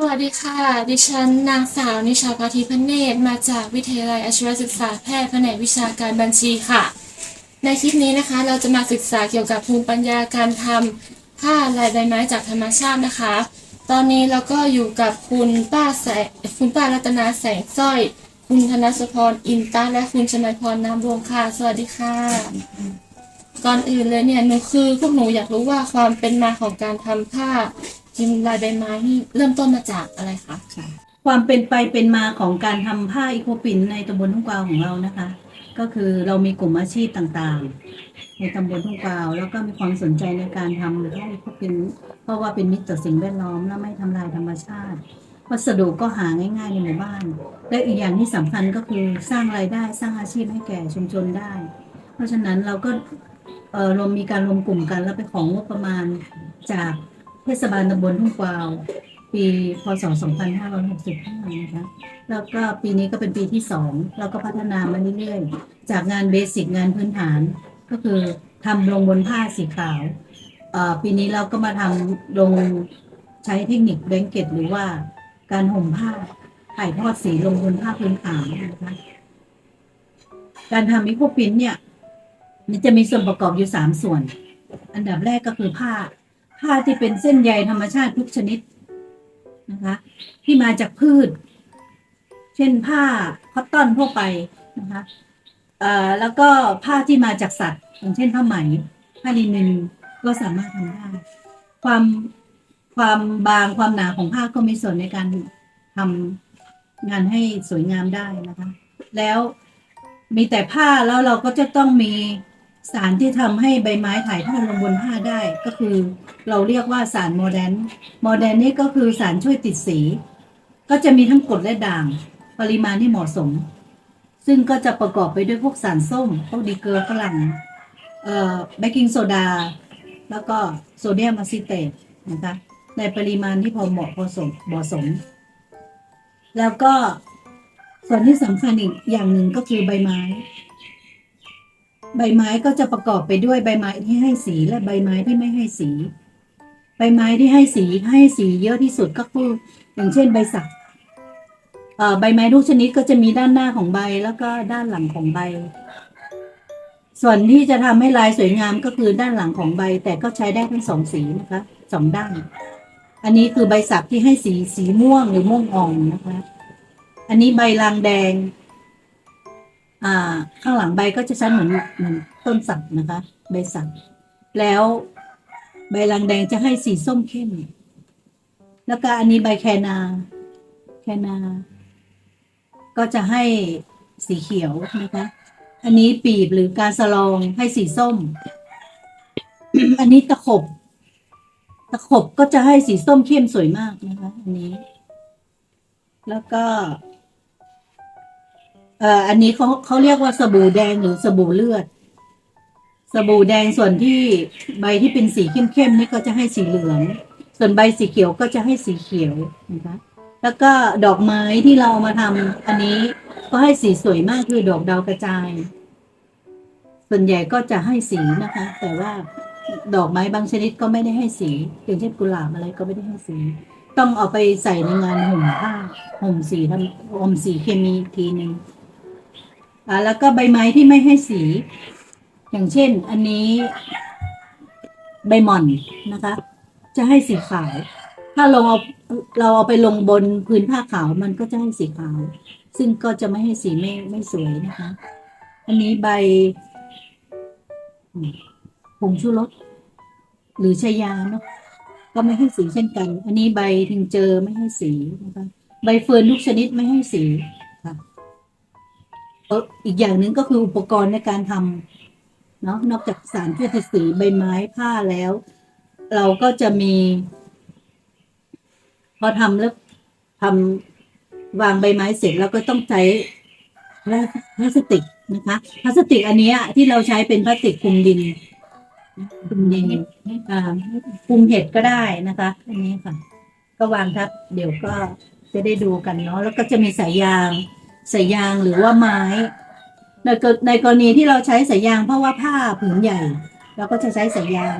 สวัสดีค่ะ ดิฉันนางสาวนิชาพาธิพเนตรมาจากวิทยาลัยอาชีวศึกษาแพทย์แผนกวิชาการบัญชีค่ะ ในคลิปนี้นะคะ เราจะมาศึกษาเกี่ยวกับภูมิปัญญาการทำผ้าลายใบไม้จากธรรมชาตินะคะ ตอนนี้เราก็อยู่กับคุณป้าแสงคุณป้ารัตนาแสงสร้อย คุณธนสพรอินตาและคุณชนัยพรน้ำวงค่ะ สวัสดีค่ะ ก่อนอื่นเลยเนี่ยหนูคือพวกหนูอยากรู้ว่าความเป็นมาของการทำผ้า พิมพ์ลายใบไม้นี่เริ่มต้นมาจากอะไรคะความเป็นไปเป็นมาของการทำผ้าอีโคปินในตำบลทุ่งกวาวของเรานะคะ ก็คือเรามีกลุ่มอาชีพต่างๆ ในตำบลทุ่งกวาว แล้วก็มีความสนใจในการทำผ้าอีโคปินเพราะว่าเป็นมิตรต่อสิ่งแวดล้อมและไม่ทำลายธรรมชาติ วัสดุก็หาง่ายๆในหมู่บ้าน และอีกอย่างที่สำคัญก็คือสร้างรายได้สร้างอาชีพให้แก่ชุมชนได้ เพราะฉะนั้นเราก็เอ่อรวมมีการรวมกลุ่มกันแล้วไปของงบประมาณจาก เทศบาลตำบลทุ่งกวาว ปีพศ 2565 นะคะ แล้วก็ปีนี้ก็เป็นปีที่สองเราก็พัฒนามาเรื่อยๆ จากงานเบสิกงานพื้นฐาน ก็คือทำลงบนผ้าสีขาว ปีนี้เราก็มาทำลงใช้เทคนิคแบงเก็ตหรือว่าการห่มผ้าถ่ายทอดสีลงบนผ้าพื้นขาวนะคะ การทำมิโครพินเนี่ยมันจะมีส่วนประกอบอยู่สามส่วน อันดับแรกก็คือผ้า ผ้าที่เป็นเส้นใยธรรมชาติทุกชนิดนะคะที่มาจากพืช เช่นผ้าคอตตอนทั่วไปนะคะเอ่อแล้วก็ผ้าที่มาจากสัตว์ อย่างเช่นผ้าไหมผ้าลินินก็สามารถทำได้ ความความบางความหนาของผ้าก็มีส่วนในการทำงานให้สวยงามได้นะคะ แล้วมีแต่ผ้าแล้วเราก็จะต้องมี สารที่ทำให้ใบไม้ถ่ายทอดลงบนผ้าได้ก็คือ เราเรียกว่าสารโมเดนโมเดนนี่ก็คือสารช่วยติดสี ก็จะมีทั้งกรดและด่าง ปริมาณที่เหมาะสม ซึ่งก็จะประกอบไปด้วยพวกสารส้ม พวกดีเกลือฝรั่งเอ่อเบกกิ้งโซดา แล้วก็โซเดียมอะซิเตตนะคะในปริมาณที่พอเหมาะพอสมเหมาะสม แล้วก็ส่วนที่สำคัญอีกอย่างหนึ่งก็คือใบไม้ ใบไม้ก็จะประกอบไปด้วยใบไม้ที่ให้สีและใบไม้ที่ไม่ให้สี ใบไม้ที่ให้สีให้สีเยอะที่สุดก็คืออย่างเช่นใบสักใบไม้ทุกชนิดก็จะมีด้านหน้าของใบแล้วก็ด้านหลังของใบ ส่วนที่จะทำให้ลายสวยงามก็คือด้านหลังของใบ แต่ก็ใช้ได้ทั้งสองสีนะคะสองด้าน อันนี้คือใบสักที่ให้สีสีม่วงหรือม่วงอ่อนนะคะ อันนี้ใบลางแดง อ่า ข้างหลังใบก็จะชั้นเหมือนเหมือนต้นสักนะคะ ใบสักแล้วใบลางแดงจะให้สีส้มเข้ม แล้วก็อันนี้ใบแคนา แคนา ก็จะให้สีเขียวนะคะ อันนี้ปีบหรือการสลองให้สีส้ม อันนี้ตะขบ ตะขบก็จะให้สีส้มเข้มสวยมากนะคะ อันนี้ แล้วก็ เอ่ออันนี้เขาเขาเรียกว่าสบู่แดงหรือสบู่เลือด สบู่แดงส่วนที่ใบที่เป็นสีเข้มๆนี่ก็จะให้สีเหลือง ส่วนใบสีเขียวก็จะให้สีเขียวนะคะ แล้วก็ดอกไม้ที่เราเอามาทำอันนี้ก็ให้สีสวยมากคือดอกดาวกระจาย ส่วนใหญ่ก็จะให้สีนะคะ แต่ว่าดอกไม้บางชนิดก็ไม่ได้ให้สีอย่างเช่นกุหลาบอะไรก็ไม่ได้ให้สี ต้องเอาไปใส่ในงานห่มผ้าห่มสีทำห่มสีเคมีทีหนึ่ง อ่าแล้วก็ใบไม้ที่ไม่ให้สี อย่างเช่น อันนี้ใบหม่อนนะคะ จะให้สีขาว ถ้าเราเอาเราเอาไปลงบนพื้นผ้าขาวมันก็จะให้สีขาว ซึ่งก็จะไม่ให้สีไม่ไม่สวยนะคะ อันนี้ใบผงชูรสหรือชายาเนาะก็ไม่ให้สีเช่นกัน อันนี้ใบทิงเจอไม่ให้สีนะคะ ใบเฟิร์นทุกชนิดไม่ให้สี อีกอย่างหนึ่งก็คืออุปกรณ์ในการทำเนาะนอกจากสารช่วยติดสีใบไม้ผ้าแล้ว เราก็จะมี พอทำแล้วทำวางใบไม้เสร็จแล้วก็ต้องใช้พลาสติกนะคะพลาสติกอันนี้ที่เราใช้เป็นพลาสติกคลุมดินคลุมดินอ่าคลุมเห็ดก็ได้นะคะ อันนี้ค่ะ ก็วางทับ เดี๋ยวก็จะได้ดูกันเนาะแล้วก็จะมีสายยาง สายยางหรือว่าไม้ในกรในกรณีที่เราใช้สายยางเพราะว่าผ้าผืนใหญ่เราก็จะใช้สายยาง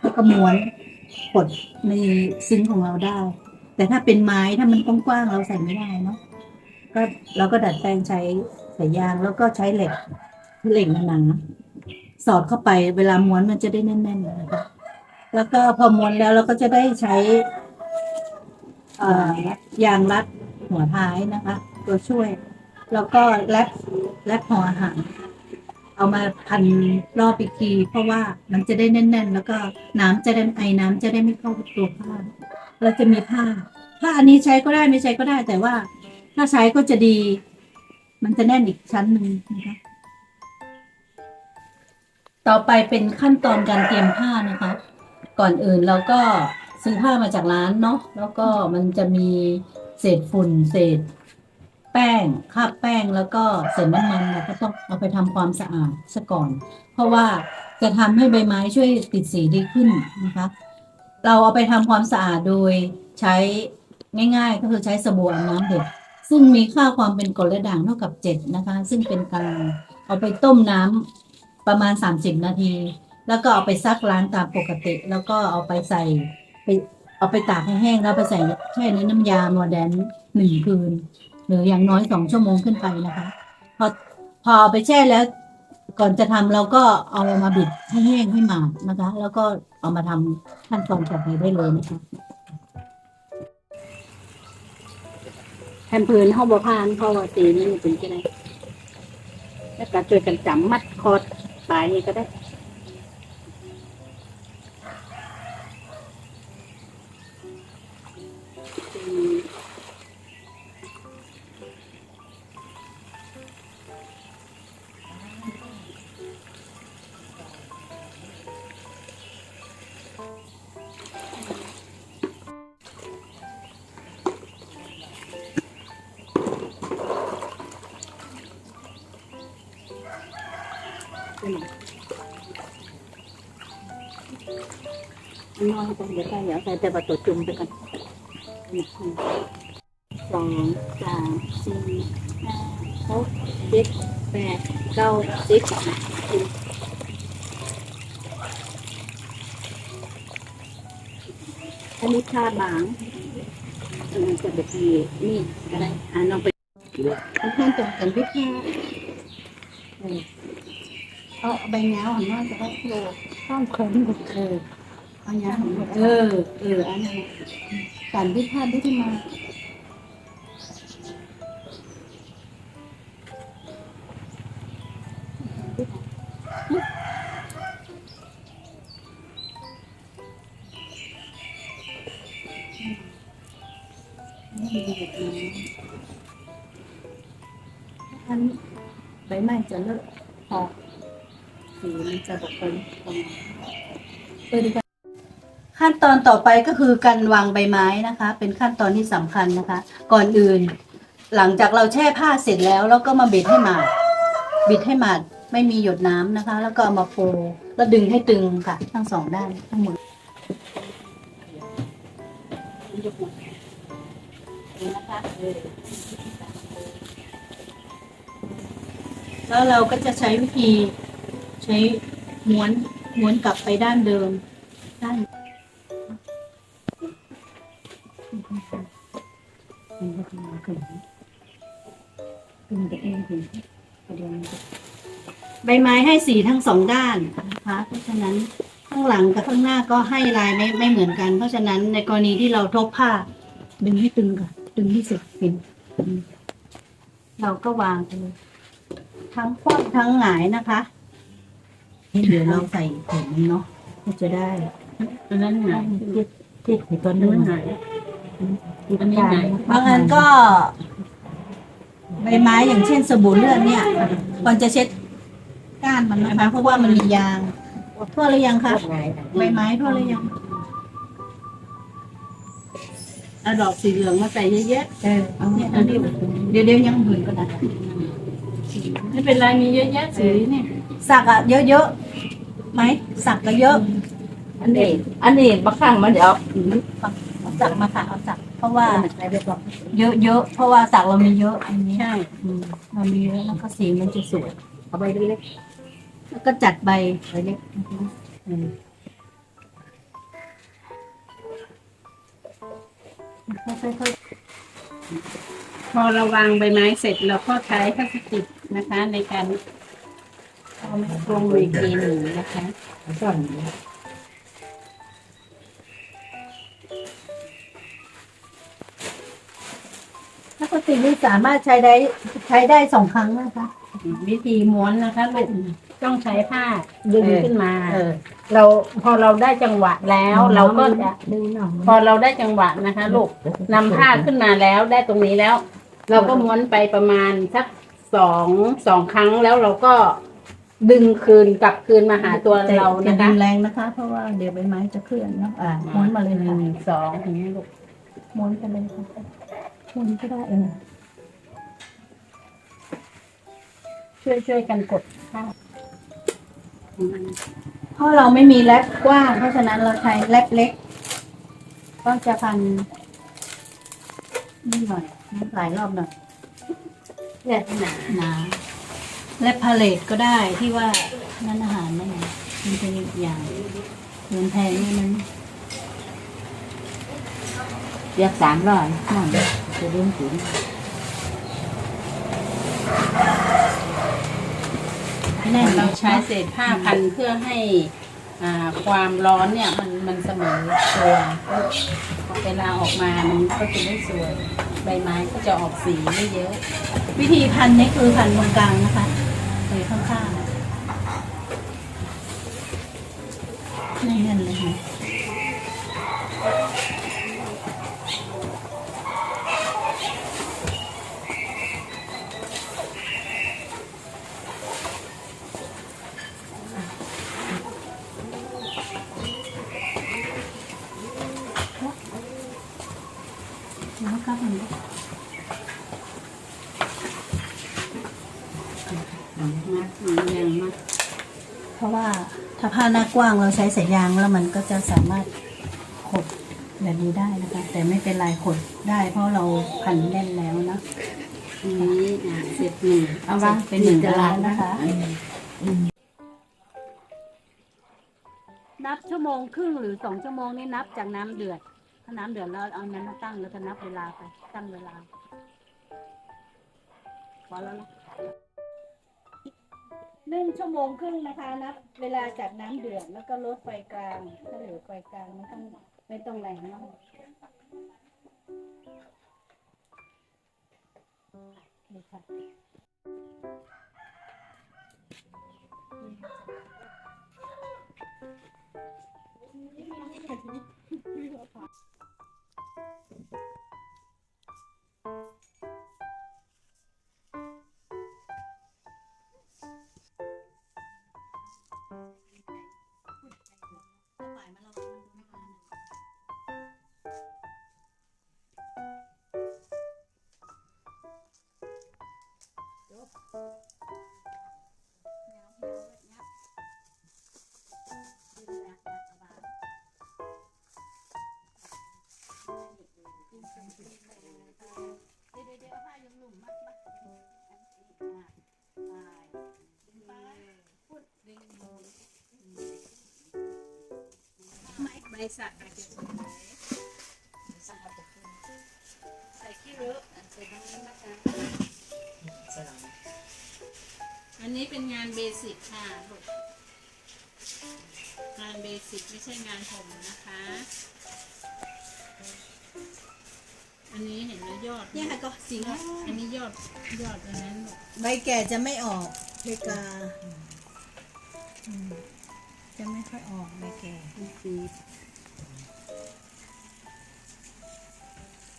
แล้วก็ม้วนกดในซิงของเราได้ แต่ถ้าเป็นไม้ถ้ามันกว้างๆเราใส่ไม่ได้เนาะก็เราก็ดัดแปลงใช้สายยางแล้วก็ใช้เหล็กเหล็กหนาๆสอดเข้าไปเวลาม้วนมันจะได้แน่นๆนะคะแล้วก็พอม้วนแล้วเราก็จะได้ใช้ยางรัดหัวท้ายนะคะ ตัวช่วย แล้วก็แรปแรปหัวอาหารเอามาพันรอบอีกทีเพราะว่ามันจะได้แน่น ๆ แล้วก็น้ำจะได้ไอน้ำจะได้ไม่เข้าตัวผ้าเราจะมีผ้าผ้าอันนี้ใช้ก็ได้ไม่ใช้ก็ได้ แต่ว่า ถ้าใช้ก็จะดี มันจะแน่นอีกชั้นหนึ่งนะคะต่อไปเป็นขั้นตอนการเตรียมผ้านะคะ ก่อนอื่นเราก็ซื้อผ้ามาจากร้านเนาะแล้วก็มันจะมีเศษฝุ่นเศษ แป้งคาบแป้งแล้วก็เศษน้ำมันเราก็ต้องเอาไปทำความสะอาดซะก่อน เพราะว่าจะทำให้ใบไม้ช่วยติดสีดีขึ้นนะคะ เราเอาไปทำความสะอาดโดยใช้ง่ายๆ ก็คือใช้สบู่อาบน้ำเด็กซึ่งมีค่าความเป็นกรดและด่างเท่ากับเจ็ดนะคะ ซึ่งเป็นกลางเอาไปต้มน้ำประมาณ 30 นาที แล้วก็เอาไปซักล้างตามปกติ แล้วก็เอาไปใส่ไปเอาไปตากให้แห้งแล้วไปใส่แช่ในน้ำยาโมเดนหนึ่งคืน หรืออย่างน้อยสองชั่วโมงขึ้นไปนะคะ พอพอไปแช่แล้วก่อนจะทำเราก็เอามาบิดให้แห้งให้หมาดนะคะ แล้วก็เอามาทำขั้นตอนต่อไปได้เลยนะคะแผ่นพื้นเฮาบ่ผ่านเพราะว่าตีนี่มันเป็นจังได๋แล้วก็ช่วยกันจำมัดคอดปลายนี่ก็ได้อืม นน้อยไปเดี๋ยวใส่เดี๋ยวใส่แต่ประตูจุ่มไปก่อนสองสามสี่ห้าหกเจ็ดแปดเก้าสิบอันนี้ค่าบางอันนั้นจะแบบนี้นี่ก็ได้อ่าน้องไปเอาเพื่อนตรงกันพี่ค่ะเออเอาใบเงาของน้องจะได้โลต้องเคิร์นเอออันนี้เออ เอออันนี้การที่พลาดได้ที่มาอันใบไม้จะเลิกออกสีมันจะบกไปตรงเออดีกว่า ขั้นตอนต่อไปก็คือการวางใบไม้นะคะ เป็นขั้นตอนที่สำคัญนะคะ ก่อนอื่น หลังจากเราแช่ผ้าเสร็จแล้วเราก็มาบิดให้หมาด บิดให้หมาดไม่มีหยดน้ำนะคะ แล้วก็เอามาโฟล์แล้วดึงให้ตึงค่ะ ทั้งสองด้านทั้งหมดแล้วเราก็จะใช้วิธีใช้ม้วนม้วนกลับไปด้านเดิมด้าน ใบไม้ให้สีทั้งสองด้านนะคะ เพราะฉะนั้นข้างหลังกับข้างหน้าก็ให้ลายไม่ไม่เหมือนกัน เพราะฉะนั้นในกรณีที่เราทบผ้า ดึงให้ตึงค่ะดึงที่สุดเห็นเราก็วางไปเลยทั้งคว่ำทั้งหงายนะคะเดี๋ยวเราใส่ถุงเนาะก็จะได้อันนั้นหงายที่ที่ตอนอันนู้นั้นนหงาย อันนี้หงายบางอันก็ใบไม้อย่างเช่นสบู่เลือดเนี่ยก่อนจะเช็ดก้านมันนะคะ เพราะว่ามันมียางทั่วหรือยังคะใบไม้ทั่วหรือยังเอาดอกสีเหลืองมาใส่เยอะเออเอาเนี่ยเอาเดี๋ยวเดี๋ยวเดี๋ยวยังหืนก็ได้ๆไม่เป็นไรมีเยอะแยะสีเนี่ยสักอะเยอะๆไหมสักก็เยอะ อันนี้อันนี้บางครั้งมันเดี๋ยวเอาสักมาค่ะเอาสัก เพราะว่าเยอะเยอะๆเพราะว่าสักเรามีเยอะอันนี้ใช่อืมเรามีเยอะแล้วก็สีมันจะสวยเอาใบเล็กแล้วก็จัดใบใบเล็กนะคะอืมค่อยพอเราวางใบไม้เสร็จเราก็ใช้พลาสติกนะคะในการเอามาลงอีกทีหนึ่งนะคะ ๆถ้าปกตินี่สามารถใช้ได้ใช้ได้สองครั้งนะคะ วิธีม้วนนะคะลูกต้องใช้ผ้าดึงขึ้นมาเออ เราพอเราได้จังหวะแล้ว เราก็จะดึงหน่อยพอเราได้จังหวะนะคะลูกนำผ้าขึ้นมาแล้วได้ตรงนี้แล้ว เราก็ม้วนไปประมาณสักสองสองครั้งแล้วเราก็ดึงคืนกลับคืนมาหาตัวเราจะนะดึคะงแรงนะคะ เพราะว่าเดี๋ยวใบไม้จะเคลื่อนเนาะอ่าม้วนมาเลยหค่ะนึ่งสองอย่างนี้ลูก ม้วนไปเลยค่ะ ม้วนก็ได้เออช่วยช่วยกันกดผ้าวเพราะเราไม่มีแรปกว้าง เพราะฉะนั้นเราใช้แรปเล็ก ก็จะพันนี่หน่อยนี่หลายรอบหน่อยเนี่ยหนาหนาแรปพาเลตก็ได้ที่ว่านั่นอาหารนั่นไงมันเป็นอีกอย่างเงินแพงนี่นั้นเรียกสามร้อยหน่อ จะเลี้ยงถึงแน่นเราใช้เศษผ้าพันเพื่อให้ความร้อนเนี่ยมันมันเสมอตัวเวลาออกมามันก็จะได้สวย ใบไม้ก็จะออกสีไม่เยอะ วิธีพันนี่คือพันตรงกลางนะคะเลยข้างๆแน่นเลยค่ะ มันนะยังมากเพราะว่าถ้าผ้าหน้ากว้างเราใช้สายยางแล้วมันก็จะสามารถขดแบบนี้ได้นะคะ แต่ไม่เป็นไรขดได้ เพราะเราพันแน่นแล้วนะอันนี้อ่าเสร็จหนึ่งเอาวะเป็นหนึ่งตารางนะคะนับชั่วโมงครึ่งหรือสองชั่วโมงนี่นับจากน้ำเดือดถ้าน้ำเดือดแล้วเอานั้นมาตั้งแล้วก็นับเวลาไปตั้งเวลาพอแล้วนะหนึ่งชั่วโมงครึ่งนะคะนับเวลาจากน้ำเดือดแล้วก็ลดไฟกลางถ้าเหลือไฟกลางไม่ต้องไม่ต้องแรงมากนี่ค่ะ ใบสักอาจจะสวยใส่ขี้ริ้วใส่ตรงนี้นะคะ นนี้เป็นงานเบสิกค่ะลูกงานเบสิกไม่ใช่งานผมนะคะ อันนี้เห็นไหมยอดเนี่ยค่ะก็สีอันนี้ยอดยอดอันนั้นลูกใบแก่จะไม่ออกเพกาอืมจะไม่ค่อยออกใบแก่นี่คือ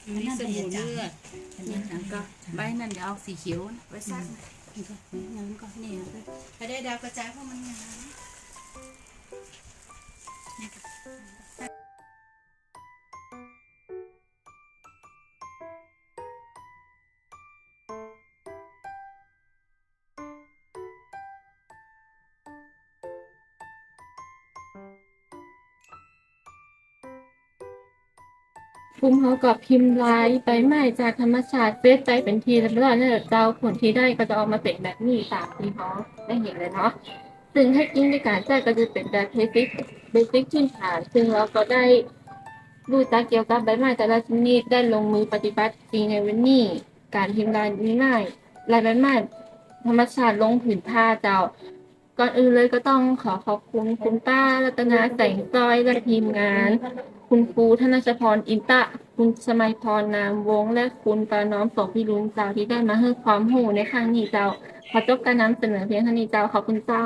อันนี้สบู่เลือดนี่นะก็ใบนั่นเดี๋ยวเอาสีเขียวนะไว้ซัก งั้นก็นี่นะไปได้ดาวกระจายเพราะมันงาม ภูมิเขากับพิมพ์ลายใบไม้จากธรรมชาติเฟซไปเป็นทีแล้วก็เนี่ยเจ้าผลที่ได้ก็จะออกมาเป็นแบบนี้ตามที่เขาได้เห็นเลยเนาะซึ่งเทคนิคในการแจ้ก็จะเป็นแบบเบสิกเบสิกพื้นฐาน ซึ่งเราก็ได้รู้จักเกี่ยวกับใบไม้แต่ละชนิดได้ลงมือปฏิบัติจริงในวันนี้การพิมพ์ลายไม้ลายใบไม้ธรรมชาติลงผืนผ้าเจ้า ก่อนอื่นเลยก็ต้องขอขอบคุณคุณป้ารัตนาแสงซอยและทีมงาน คุณปูธนชพรอินตะ คุณสมัยพรนามวงศ์และคุณปาน้อมสองพิรุณเจ้าที่ได้มาให้ความหูในครั้งนี้เจ้าขอจบการนำเสนอเพียงเท่านี้เจ้าขอบคุณเจ้า